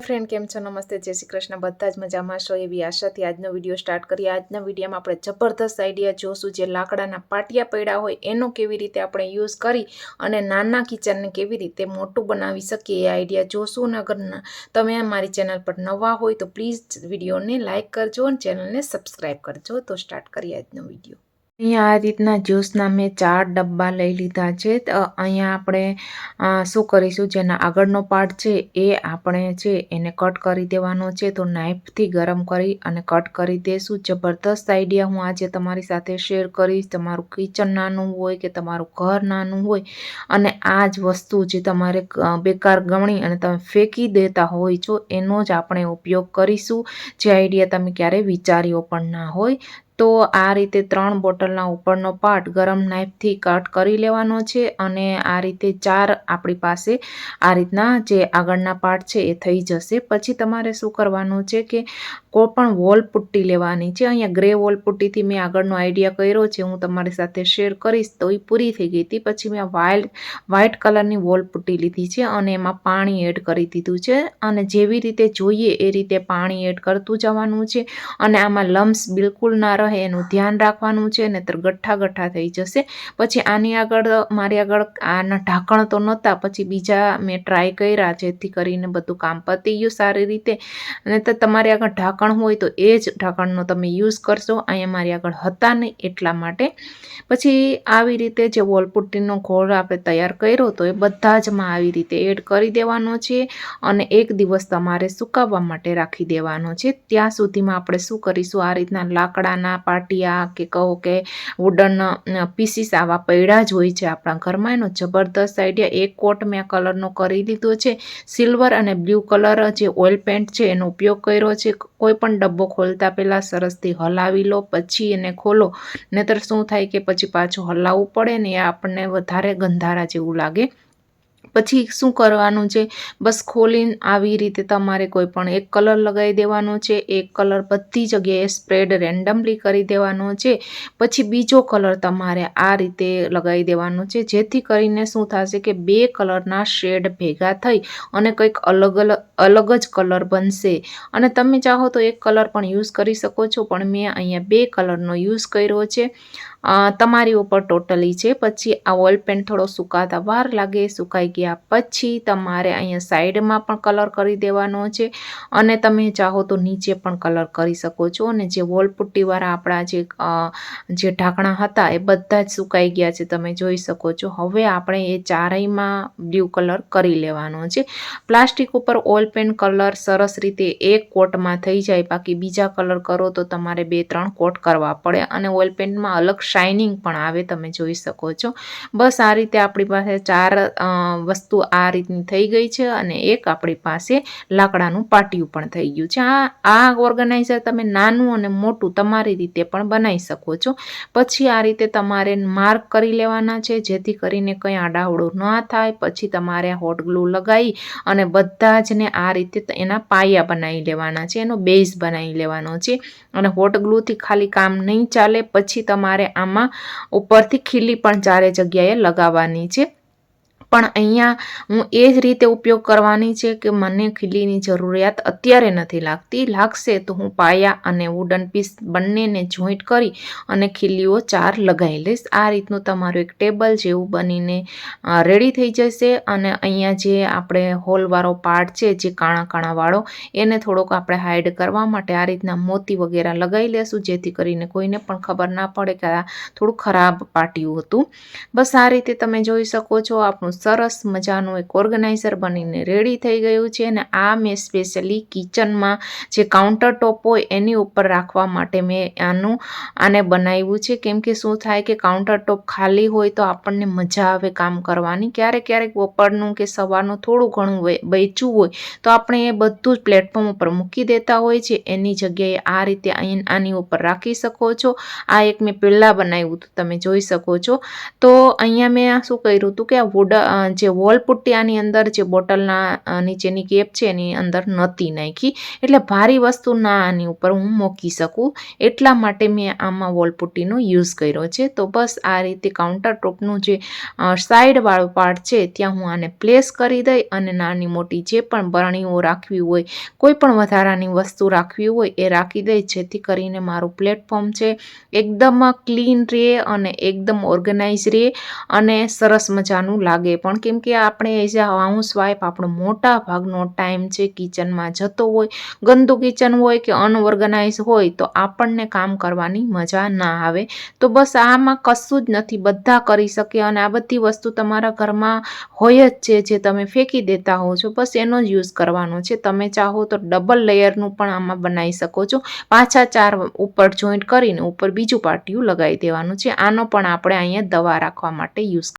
Friend કેમ છો? નમસ્તે, જય શ્રી કૃષ્ણ. બધા જ મજામાં છો એવી આશાથી આજનો વીડિયો સ્ટાર્ટ કરીએ. આજના વિડીયોમાં આપણે જબરદસ્ત આઈડિયા જોશું જે લાકડાના પાટિયા પડ્યા હોય એનો કેવી રીતે આપણે યુઝ કરી અને નાના કિચનને કેવી રીતે મોટું બનાવી શકીએ એ આઈડિયા જોશું. ન- તમે મારી ચેનલ પર નવા હોય તો પ્લીઝ વિડીયોને લાઇક કરજો અને ચેનલને સબસ્ક્રાઈબ કરજો. તો સ્ટાર્ટ કરીએ આજનો વીડિયો. અહીંયા આ રીતના જ્યુસના મેં ચાર ડબ્બા લઈ લીધા છે. અહીંયા આપણે શું કરીશું? જેના આગળનો પાર્ટ છે એ આપણે છે એને કટ કરી દેવાનો છે. તો નાઇફથી ગરમ કરી અને કટ કરી દેશું. જબરદસ્ત આઈડિયા હું આજે તમારી સાથે શેર કરીશ. તમારું કિચન નાનું હોય કે તમારું ઘર નાનું હોય, અને આ જ વસ્તુ જે તમારે બેકાર ગણી અને તમે ફેંકી દેતા હોય છો, એનો જ આપણે ઉપયોગ કરીશું. જે આઈડિયા તમે ક્યારેય વિચાર્યો પણ ના હોય તો આ રીતે ત્રણ બોટલના ઉપરનો પાર્ટ ગરમ નાઇફથી કટ કરી લેવાનો છે અને આ રીતે ચાર આપણી પાસે આ રીતના જે આગળના પાર્ટ છે એ થઈ જશે. પછી તમારે શું કરવાનું છે કે કોઈ પણ વોલ પુટ્ટી લેવાની છે. અહીંયા ગ્રે વોલ પુટ્ટીથી મેં આગળનો આઈડિયા કર્યો છે, હું તમારી સાથે શેર કરીશ. તો એ પૂરી થઈ ગઈ હતી. પછી મેં વાઇલ્ડ વ્હાઇટ કલરની વોલ પુટ્ટી લીધી છે અને એમાં પાણી એડ કરી દીધું છે અને જેવી રીતે જોઈએ એ રીતે પાણી એડ કરતું જવાનું છે અને આમાં લમ્સ બિલકુલ ના રહે. એનું ધ્યાન રાખવાનું છે, નહીતર ગઠ્ઠા ગઠ્ઠા થઈ જશે. પછી આની આગળ, મારી આગળ આના ઢાંકણ તો નહોતા, પછી બીજા મેં ટ્રાય કર્યા, જેથી કરીને બધું કામ પતી ગયું સારી રીતે. અને તો તમારી આગળ ઢાંકણ હોય તો એ જ ઢાંકણનો તમે યુઝ કરશો. અહીંયા મારી આગળ હતા નહીં એટલા માટે. પછી આવી રીતે જે વોલપુટ્ટીનો ઘોળ આપણે તૈયાર કર્યો, તો એ બધા જમાં આવી રીતે એડ કરી દેવાનો છે અને એક દિવસ તમારે સુકાવવા માટે રાખી દેવાનો છે. ત્યાં સુધીમાં આપણે શું કરીશું? આ રીતના લાકડાના પાટિયા કે કહો કે વુડન પીસીસ આવા પૈડા જ હોય છે આપણા ઘરમાં. એનો જબરદસ્ત આઈડિયા એક કોટ મેં કલરનો કરી લીધો છે. સિલ્વર અને બ્લુ કલર જે ઓઇલ પેન્ટ છે એનો ઉપયોગ કર્યો છે. કોઈ પણ ડબ્બો ખોલતા પહેલાં સરસથી હલાવી લો, પછી એને ખોલો. નહીતર શું થાય કે પછી પાછું હલાવવું પડે ને એ આપણને વધારે ગંધારા જેવું લાગે. પછી શું કરવાનું છે? બસ ખોલીને આવી રીતે તમારે કોઈ પણ એક કલર લગાવી દેવાનો છે. એક કલર બધી જગ્યાએ સ્પ્રેડ રેન્ડમલી કરી દેવાનો છે. પછી બીજો કલર તમારે આ રીતે લગાવી દેવાનો છે. જેથી કરીને શું થશે કે બે કલરના શેડ ભેગા થઈ અને કંઈક અલગ અલગ જ કલર બનશે. અને તમે ચાહો તો એક કલર પણ યુઝ કરી શકો છો. પણ મેં અહીંયા બે કલરનો યુઝ કર્યો છે. તમારી ઉપર ટોટલી છે. પછી આ ઓઇલ પેન્ટ થોડો સુકાતા વાર લાગે, સુકાઈ ગયા પછી તમારે અહીંયા સાઈડમાં પણ કલર કરી દેવાનો છે અને તમે ચાહો તો નીચે પણ કલર કરી શકો છો. અને જે વોલપુટ્ટીવાળા આપણા જે જે ઢાંકણા હતા એ બધા જ સુકાઈ ગયા છે, તમે જોઈ શકો છો. હવે આપણે એ ચારેયમાં બ્લુ કલર કરી લેવાનો છે. પ્લાસ્ટિક ઉપર ઓઇલ પેન્ટ કલર સરસ રીતે એક કોટમાં થઈ જાય, બાકી બીજા કલર કરો તો તમારે બે ત્રણ કોટ કરવા પડે. અને ઓઇલ પેન્ટમાં અલગ શાઇનિંગ પણ આવે તમે જોઈ શકો છો. બસ આ રીતે આપણી પાસે ચાર વસ્તુ આ રીતની થઈ ગઈ છે અને એક આપણી પાસે લાકડાનું પાટિયું પણ થઈ ગયું છે. આ આ ઓર્ગેનાઇઝર તમે નાનું અને મોટું તમારી રીતે પણ બનાવી શકો છો. પછી આ રીતે તમારે માર્ક કરી લેવાના છે, જેથી કરીને કંઈ આડાવડો ન થાય. પછી તમારે હોટ ગ્લુ લગાવી અને બધા જ ને આ રીતે એના પાયા બનાવી લેવાના છે, એનો બેઝ બનાવી લેવાનો છે. અને હોટ ગ્લુથી ખાલી કામ નહીં ચાલે. પછી તમારે આમાં ઉપરથી ખીલી પણ ચારે જગ્યાએ લગાવવાની છે. પણ અહીંયા હું એ જ રીતે ઉપયોગ કરવાની છે કે મને ખીલીની જરૂરિયાત અત્યારે નથી લાગતી. લાગશે તો હું પાયા અને વુડન પીસ બંનેને જોઈન્ટ કરી અને ખીલીઓ ચાર લગાવી લઈશ. આ રીતનું તમારું એક ટેબલ જેવું બનીને રેડી થઈ જશે અને અહીંયા જે આપણે હોલવાળો પાર્ટ છે, જે કાણા કાણાવાળો એને થોડોક આપણે હાઈડ કરવા માટે આ રીતના મોતી વગેરે લગાવી લેશું, જેથી કરીને કોઈને પણ ખબર ના પડે કે આ થોડું ખરાબ પાટિયું હતું. બસ આ રીતે તમે જોઈ શકો છો આપણું સરસ મજાનું એક ઓર્ગેનાઇઝર બનીને રેડી થઈ ગયું છે અને આ મેં સ્પેશિયલી કિચનમાં જે કાઉન્ટર ટોપ હોય એની ઉપર રાખવા માટે મેં આનું આને બનાવ્યું છે. કેમ કે શું થાય કે કાઉન્ટર ટોપ ખાલી હોય તો આપણને મજા આવે કામ કરવાની. ક્યારેક ક્યારેક બપોરનું કે સવારનું થોડું ઘણું વે- હોય તો આપણે એ બધું જ પ્લેટફોર્મ ઉપર મૂકી દેતા હોય છે. એની જગ્યાએ આ રીતે આની ઉપર રાખી શકો છો. આ એક મેં પહેલાં બનાવ્યું હતું, તમે જોઈ શકો છો. તો અહીંયા મેં આ શું કર્યું હતું કે આ વુડ જે વોલ પુટ્ટી આની અંદર જે બોટલના નીચેની કેપ છે એની અંદર નહોતી નાખી. એટલે ભારી વસ્તુ ના આની ઉપર હું મૂકી શકું. એટલા માટે મેં આમાં વોલ પુટ્ટીનો યુઝ કર્યો છે. તો બસ આ રીતે કાઉન્ટર ટોપનું જે સાઈડવાળો પાર્ટ છે, ત્યાં હું આને પ્લેસ કરી દઈ અને નાની મોટી જે પણ બરણીઓ રાખવી હોય, કોઈ પણ વધારાની વસ્તુ રાખવી હોય એ રાખી દઈ. જેથી કરીને મારું પ્લેટફોર્મ છે એકદમ ક્લીન રહે અને એકદમ ઓર્ગેનાઇઝ રહે અને સરસ મજાનું લાગે પણ કેમ કે આપણે એઝ અ હાઉસવાઈફ આપણો મોટા ભાગનો ટાઈમ છે કિચનમાં જતો હોય, ગંદુ કિચન હોય કે અનઓર્ગનાઇઝ હોય, તો આપણને કામ કરવાની મજા ના આવે. તો બસ આમાં કશું જ નથી, બધા કરી શકે અને આ બધી વસ્તુ તમારા ઘરમાં હોય જ છે, જે તમે ફેંકી દેતા હો છો, બસ એનો જ યુઝ કરવાનો છે. તમે ચાહો તો ડબલ લેયરનું પણ આમાં બનાવી શકો છો. પાછા ચાર ઉપર જોઈન્ટ કરીને ઉપર બીજું પાટિયું લગાવી દેવાનું છે. આનો પણ આપણે અહીંયા દવા રાખવા માટે યુઝ